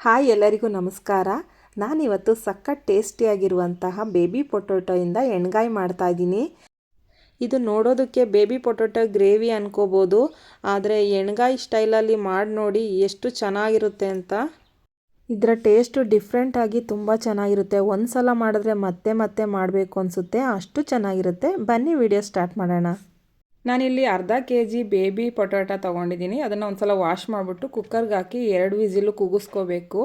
Hi ಎಲ್ಲರಿಗೂ ನಮಸ್ಕಾರ. ನಾನಿವತ್ತು ಸಖತ್ ಟೇಸ್ಟಿಯಾಗಿರುವಂತಹ ಬೇಬಿ ಪೊಟೊಟೊಯಿಂದ ಎಣ್ಗಾಯಿ ಮಾಡ್ತಾ ಇದ್ದೀನಿ. ಇದು ನೋಡೋದಕ್ಕೆ ಬೇಬಿ ಪೊಟೊಟೊ ಗ್ರೇವಿ ಅನ್ಕೋಬೋದು. ಆದರೆ ಎಣ್ಗಾಯಿ ಸ್ಟೈಲಲ್ಲಿ ಮಾಡಿ ನೋಡಿ ಎಷ್ಟು ಚೆನ್ನಾಗಿರುತ್ತೆ ಅಂತ. ಇದರ ಟೇಸ್ಟು ಡಿಫ್ರೆಂಟಾಗಿ ತುಂಬ ಚೆನ್ನಾಗಿರುತ್ತೆ. ಒಂದು ಸಲ ಮಾಡಿದ್ರೆ ಮತ್ತೆ ಮತ್ತೆ ಮಾಡಬೇಕು ಅನಿಸುತ್ತೆ. ಅಷ್ಟು ಚೆನ್ನಾಗಿರುತ್ತೆ. ಬನ್ನಿ ವಿಡಿಯೋ ಸ್ಟಾರ್ಟ್ ಮಾಡೋಣ. ನಾನಿಲ್ಲಿ ಅರ್ಧ ಕೆ ಜಿ ಬೇಬಿ ಪೊಟ್ಯಾಟೊ ತೊಗೊಂಡಿದ್ದೀನಿ. ಅದನ್ನು ಒಂದು ಸಲ ವಾಶ್ ಮಾಡಿಬಿಟ್ಟು ಕುಕ್ಕರ್ಗೆ ಹಾಕಿ ಎರಡು ವಿಸಿಲು ಕೂಗಿಸ್ಕೋಬೇಕು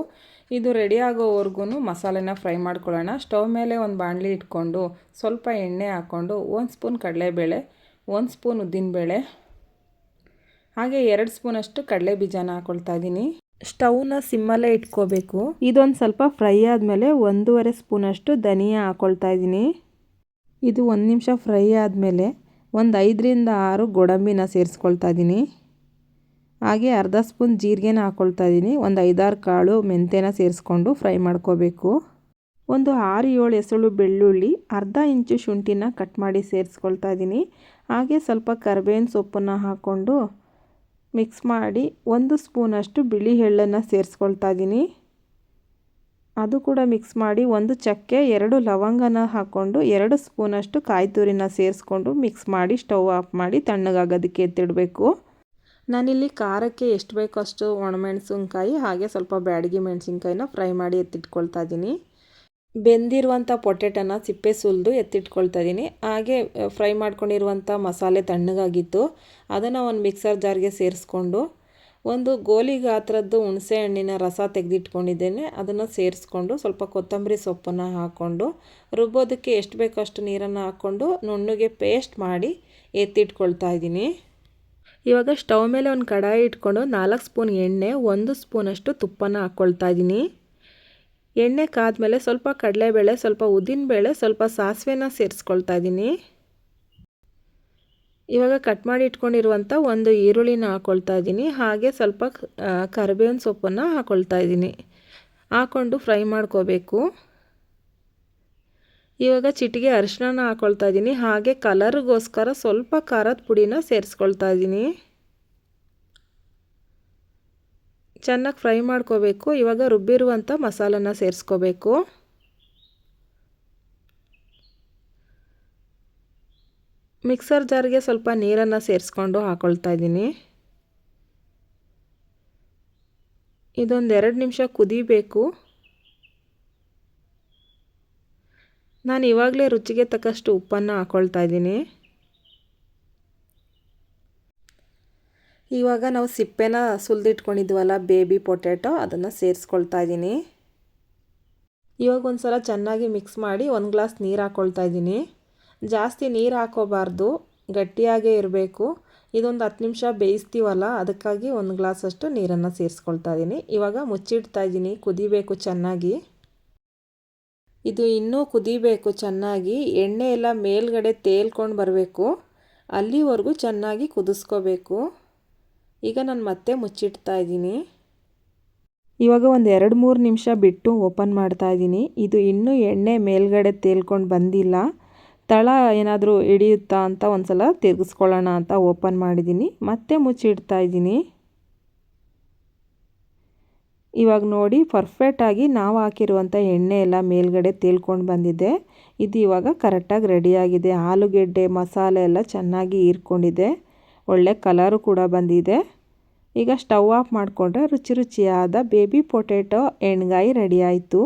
ಇದು ರೆಡಿ ಆಗೋವರೆಗೂ ಮಸಾಲೆನ ಫ್ರೈ ಮಾಡ್ಕೊಳ್ಳೋಣ. ಸ್ಟವ್ ಮೇಲೆ ಒಂದು ಬಾಣಲಿ ಇಟ್ಕೊಂಡು ಸ್ವಲ್ಪ ಎಣ್ಣೆ ಹಾಕ್ಕೊಂಡು ಒಂದು ಸ್ಪೂನ್ ಕಡಲೆಬೇಳೆ, ಒಂದು ಸ್ಪೂನ್ ಉದ್ದಿನಬೇಳೆ, ಹಾಗೆ ಎರಡು ಸ್ಪೂನಷ್ಟು ಕಡಲೆ ಬೀಜನ ಹಾಕ್ಕೊಳ್ತಾ ಇದ್ದೀನಿ ಸ್ಟವ್ನ ಸಿಮ್ಮಲ್ಲೇ ಇಟ್ಕೋಬೇಕು. ಇದೊಂದು ಸ್ವಲ್ಪ ಫ್ರೈ ಆದಮೇಲೆ ಒಂದೂವರೆ ಸ್ಪೂನಷ್ಟು ಧನಿಯಾ ಹಾಕ್ಕೊಳ್ತಾ ಇದ್ದೀನಿ ಇದು ಒಂದು ನಿಮಿಷ ಫ್ರೈ ಆದಮೇಲೆ ಒಂದು ಐದರಿಂದ ಆರು ಗೋಡಂಬಿನ ಸೇರಿಸ್ಕೊಳ್ತಾ ಇದ್ದೀನಿ ಹಾಗೆ ಅರ್ಧ ಸ್ಪೂನ್ ಜೀರಿಗೆನ ಹಾಕ್ಕೊಳ್ತಾ ಇದ್ದೀನಿ ಒಂದು ಐದಾರು ಕಾಳು ಮೆಂತ್ಯನ ಸೇರಿಸ್ಕೊಂಡು ಫ್ರೈ ಮಾಡ್ಕೋಬೇಕು. ಒಂದು ಆರು ಏಳು ಎಸಳು ಬೆಳ್ಳುಳ್ಳಿ, ಅರ್ಧ ಇಂಚು ಶುಂಠಿನ ಕಟ್ ಮಾಡಿ ಸೇರಿಸ್ಕೊಳ್ತಾ ಇದ್ದೀನಿ ಹಾಗೆ ಸ್ವಲ್ಪ ಕರ್ಬೇವಿನ ಸೊಪ್ಪನ್ನು ಹಾಕ್ಕೊಂಡು ಮಿಕ್ಸ್ ಮಾಡಿ ಒಂದು ಸ್ಪೂನಷ್ಟು ಬಿಳಿ ಎಳ್ಳನ್ನು ಸೇರಿಸ್ಕೊಳ್ತಾ ಇದ್ದೀನಿ ಅದು ಕೂಡ ಮಿಕ್ಸ್ ಮಾಡಿ ಒಂದು ಚಕ್ಕೆ ಎರಡು ಲವಂಗನ ಹಾಕ್ಕೊಂಡು ಎರಡು ಸ್ಪೂನಷ್ಟು ಕಾಯಿ ತುರಿನ ಸೇರಿಸ್ಕೊಂಡು ಮಿಕ್ಸ್ ಮಾಡಿ ಸ್ಟವ್ ಆಫ್ ಮಾಡಿ ತಣ್ಣಗಾಗೋದಕ್ಕೆ ಎತ್ತಿಡಬೇಕು. ನಾನಿಲ್ಲಿ ಖಾರಕ್ಕೆ ಎಷ್ಟು ಬೇಕೋ ಅಷ್ಟು ಒಣಮೆಣಸಿನ್ಕಾಯಿ ಹಾಗೆ ಸ್ವಲ್ಪ ಬ್ಯಾಡಗಿ ಮೆಣಸಿನ್ಕಾಯಿನ ಫ್ರೈ ಮಾಡಿ ಎತ್ತಿಟ್ಕೊಳ್ತಾ ಇದ್ದೀನಿ ಬೆಂದಿರುವಂಥ ಪೊಟೆಟೊನ ಸಿಪ್ಪೆ ಸುಲಿದು ಎತ್ತಿಟ್ಕೊಳ್ತಾ ಇದ್ದೀನಿ ಹಾಗೆ ಫ್ರೈ ಮಾಡ್ಕೊಂಡಿರುವಂಥ ಮಸಾಲೆ ತಣ್ಣಗಾಗಿತ್ತು. ಅದನ್ನು ಒಂದು ಮಿಕ್ಸರ್ ಜಾರ್ಗೆ ಸೇರಿಸ್ಕೊಂಡು ಒಂದು ಗೋಲಿ ಗಾತ್ರದ್ದು ಹುಣಸೆ ಹಣ್ಣಿನ ರಸ ತೆಗೆದಿಟ್ಕೊಂಡಿದ್ದೇನೆ. ಅದನ್ನು ಸೇರಿಸ್ಕೊಂಡು ಸ್ವಲ್ಪ ಕೊತ್ತಂಬರಿ ಸೊಪ್ಪನ್ನು ಹಾಕ್ಕೊಂಡು ರುಬ್ಬೋದಕ್ಕೆ ಎಷ್ಟು ಬೇಕೋ ಅಷ್ಟು ನೀರನ್ನು ಹಾಕ್ಕೊಂಡು ನುಣ್ಣಗೆ ಪೇಸ್ಟ್ ಮಾಡಿ ಎತ್ತಿಟ್ಕೊಳ್ತಾ ಇದ್ದೀನಿ. ಇವಾಗ ಸ್ಟವ್ ಮೇಲೆ ಒಂದು ಕಡಾಯಿ ಇಟ್ಕೊಂಡು ನಾಲ್ಕು ಸ್ಪೂನ್ ಎಣ್ಣೆ, ಒಂದು ಸ್ಪೂನಷ್ಟು ತುಪ್ಪನ ಹಾಕ್ಕೊಳ್ತಾ ಇದ್ದೀನಿ. ಎಣ್ಣೆ ಕಾದ ಮೇಲೆ ಸ್ವಲ್ಪ ಕಡಲೆಬೇಳೆ, ಸ್ವಲ್ಪ ಉದ್ದಿನಬೇಳೆ, ಸ್ವಲ್ಪ ಸಾಸಿವೆನ ಸೇರಿಸ್ಕೊಳ್ತಾ ಇದ್ದೀನಿ. ಇವಾಗ ಕಟ್ ಮಾಡಿ ಇಟ್ಕೊಂಡಿರುವಂಥ ಒಂದು ಈರುಳ್ಳಿನ ಹಾಕ್ಕೊಳ್ತಾ ಇದ್ದೀನಿ. ಹಾಗೆ ಸ್ವಲ್ಪ ಕರಿಬೇವಿನ ಸೊಪ್ಪನ್ನು ಹಾಕ್ಕೊಳ್ತಾ ಇದ್ದೀನಿ. ಹಾಕ್ಕೊಂಡು ಫ್ರೈ ಮಾಡ್ಕೋಬೇಕು. ಇವಾಗ ಚಿಟಿಗೆ ಅರಿಶಿನ ಹಾಕ್ಕೊಳ್ತಾ ಇದ್ದೀನಿ. ಹಾಗೆ ಕಲರ್ಗೋಸ್ಕರ ಸ್ವಲ್ಪ ಖಾರದ ಪುಡಿನ ಸೇರಿಸ್ಕೊಳ್ತಾ ಇದ್ದೀನಿ. ಚೆನ್ನಾಗಿ ಫ್ರೈ ಮಾಡ್ಕೋಬೇಕು. ಇವಾಗ ರುಬ್ಬಿರುವಂಥ ಮಸಾಲನ ಸೇರಿಸ್ಕೋಬೇಕು. ಮಿಕ್ಸರ್ ಜಾರ್ಗೆ ಸ್ವಲ್ಪ ನೀರನ್ನು ಸೇರಿಸ್ಕೊಂಡು ಹಾಕ್ಕೊಳ್ತಾ ಇದ್ದೀನಿ. ಇದೊಂದು ಎರಡು ನಿಮಿಷ ಕುದಿಬೇಕು. ನಾನು ಇವಾಗಲೇ ರುಚಿಗೆ ತಕ್ಕಷ್ಟು ಉಪ್ಪನ್ನು ಹಾಕ್ಕೊಳ್ತಾ ಇದ್ದೀನಿ. ಇವಾಗ ನಾವು ಸಿಪ್ಪೆನ ಸುಲಿದಿಟ್ಕೊಂಡಿದ್ವಲ್ಲ ಬೇಬಿ ಪೊಟ್ಯಾಟೊ, ಅದನ್ನು ಸೇರಿಸ್ಕೊಳ್ತಾ ಇದ್ದೀನಿ. ಇವಾಗ ಒಂದು ಸಲ ಚೆನ್ನಾಗಿ ಮಿಕ್ಸ್ ಮಾಡಿ ಒಂದು ಗ್ಲಾಸ್ ನೀರು ಹಾಕ್ಕೊಳ್ತಾ ಇದ್ದೀನಿ. ಜಾಸ್ತಿ ನೀರು ಹಾಕೋಬಾರ್ದು, ಗಟ್ಟಿಯಾಗೇ ಇರಬೇಕು. ಇದೊಂದು ಹತ್ತು ನಿಮಿಷ ಬೇಯಿಸ್ತೀವಲ್ಲ, ಅದಕ್ಕಾಗಿ ಒಂದು ಗ್ಲಾಸಷ್ಟು ನೀರನ್ನು ಸೇರಿಸ್ಕೊಳ್ತಾ ಇದ್ದೀನಿ ಇವಾಗ ಮುಚ್ಚಿಡ್ತಾ ಇದ್ದೀನಿ ಕುದಿಬೇಕು ಚೆನ್ನಾಗಿ. ಇದು ಇನ್ನೂ ಕುದಿಬೇಕು ಚೆನ್ನಾಗಿ. ಎಣ್ಣೆ ಎಲ್ಲ ಮೇಲ್ಗಡೆ ತೇಲ್ಕೊಂಡು ಬರಬೇಕು. ಅಲ್ಲಿವರೆಗೂ ಚೆನ್ನಾಗಿ ಕುದಿಸ್ಕೋಬೇಕು. ಈಗ ನಾನು ಮತ್ತೆ ಮುಚ್ಚಿಡ್ತಾ ಇದ್ದೀನಿ ಇವಾಗ ಒಂದು ಎರಡು ಮೂರು ನಿಮಿಷ ಬಿಟ್ಟು ಓಪನ್ ಮಾಡ್ತಾ ಇದ್ದೀನಿ ಇದು ಇನ್ನೂ ಎಣ್ಣೆ ಮೇಲ್ಗಡೆ ತೇಲ್ಕೊಂಡು ಬಂದಿಲ್ಲ. ತಳ ಏನಾದರೂ ಹಿಡಿಯುತ್ತಾ ಅಂತ ಒಂದು ಸಲ ತಿರುಗಿಸ್ಕೊಳ್ಳೋಣ ಅಂತ ಓಪನ್ ಮಾಡಿದ್ದೀನಿ. ಮತ್ತೆ ಮುಚ್ಚಿಡ್ತಾ ಇದ್ದೀನಿ. ಇವಾಗ ನೋಡಿ ಪರ್ಫೆಕ್ಟಾಗಿ ನಾವು ಹಾಕಿರುವಂಥ ಎಣ್ಣೆ ಎಲ್ಲ ಮೇಲ್ಗಡೆ ತೇಲ್ಕೊಂಡು ಬಂದಿದೆ. ಇದು ಇವಾಗ ಕರೆಕ್ಟಾಗಿ ರೆಡಿಯಾಗಿದೆ ಆಲೂಗೆಡ್ಡೆ, ಮಸಾಲೆ ಎಲ್ಲ ಚೆನ್ನಾಗಿ ಹೀರ್ಕೊಂಡಿದೆ. ಒಳ್ಳೆ ಕಲರು ಕೂಡ ಬಂದಿದೆ. ಈಗ ಸ್ಟವ್ ಆಫ್ ಮಾಡಿಕೊಂಡ್ರೆ ರುಚಿ ರುಚಿಯಾದ ಬೇಬಿ ಪೊಟೆಟೊ ಎಣ್ಗಾಯಿ ರೆಡಿ ಆಯಿತು.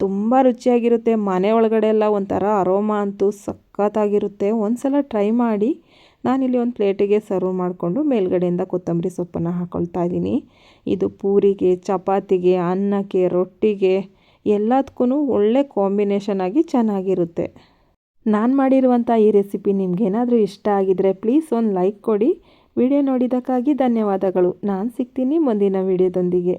ತುಂಬ ರುಚಿಯಾಗಿರುತ್ತೆ. ಮನೆ ಒಳಗಡೆ ಎಲ್ಲ ಒಂಥರ ಅರೋಮಾ ಅಂತೂ ಸಖತ್ತಾಗಿರುತ್ತೆ. ಒಂದು ಸಲ ಟ್ರೈ ಮಾಡಿ ನಾನಿಲ್ಲಿ ಒಂದು ಪ್ಲೇಟಿಗೆ ಸರ್ವ್ ಮಾಡಿಕೊಂಡು ಮೇಲ್ಗಡೆಯಿಂದ ಕೊತ್ತಂಬರಿ ಸೊಪ್ಪನ್ನು ಹಾಕ್ಕೊಳ್ತಾ ಇದ್ದೀನಿ. ಇದು ಪೂರಿಗೆ, ಚಪಾತಿಗೆ, ಅನ್ನಕ್ಕೆ, ರೊಟ್ಟಿಗೆ ಎಲ್ಲದಕ್ಕೂ ಒಳ್ಳೆ ಕಾಂಬಿನೇಷನ್ ಆಗಿ ಚೆನ್ನಾಗಿರುತ್ತೆ. ನಾನು ಮಾಡಿರುವಂಥ ಈ ರೆಸಿಪಿ ನಿಮಗೇನಾದರೂ ಇಷ್ಟ ಆಗಿದರೆ ಪ್ಲೀಸ್ ಒಂದು ಲೈಕ್ ಕೊಡಿ. ವಿಡಿಯೋ ನೋಡಿದ್ದಕ್ಕಾಗಿ ಧನ್ಯವಾದಗಳು. ನಾನು ಸಿಗ್ತೀನಿ ಮುಂದಿನ ವಿಡಿಯೋದೊಂದಿಗೆ.